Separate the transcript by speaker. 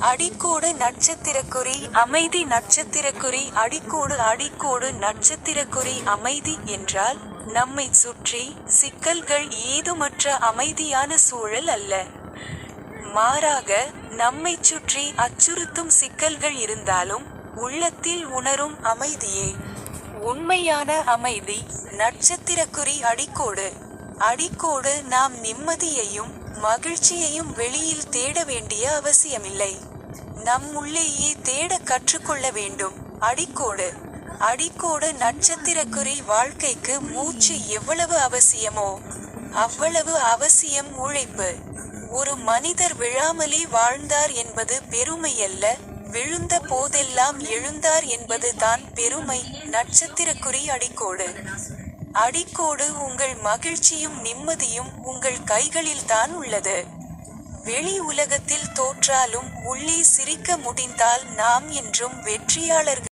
Speaker 1: அடிக்கோடு நட்சத்திரக்குறி அமைதி நட்சத்திரக்குறி அடிக்கோடு அடிக்கோடு நட்சத்திரக்குறி அமைதி என்றால் நம்மை சுற்றி சிக்கல்கள் ஏதுமற்ற அமைதியான சூழல் அல்ல. மாறாக நம்மைச் சுற்றி அச்சுறுத்தும் சிக்கல்கள் இருந்தாலும் உள்ளத்தில் உணரும் அமைதியே. உண்மையான அமைதி நட்சத்திரக்குறி அடிக்கோடு. அடிக்கோடு நாம் நிம்மதியையும் மகிழ்ச்சியையும் வெளியில் தேட வேண்டிய அவசியமில்லை. நம் உள்ளேயே தேட கற்றுக்கொள்ள வேண்டும். அடிக்கோடு. அடிக்கோடு நட்சத்திரக்குறி வாழ்க்கைக்கு மூச்சு எவ்வளவு அவசியமோ அவ்வளவு அவசியம் உழைப்பு. ஒரு மனிதர் விழாமலே வாழ்ந்தார் என்பது பெருமையல்ல விழுந்த போதெல்லாம் எழுந்தார் என்பது தான் பெருமை நட்சத்திரக்குறி அடிக்கோடு. அடிக்கோடு உங்கள் மகிழ்ச்சியும் நிம்மதியும் உங்கள் கைகளில் தான் உள்ளது. வெளி உலகத்தில் தோற்றாலும் உள்ளே சிரிக்க முடிந்தால் நாம் என்றும் வெற்றியாளர்கள்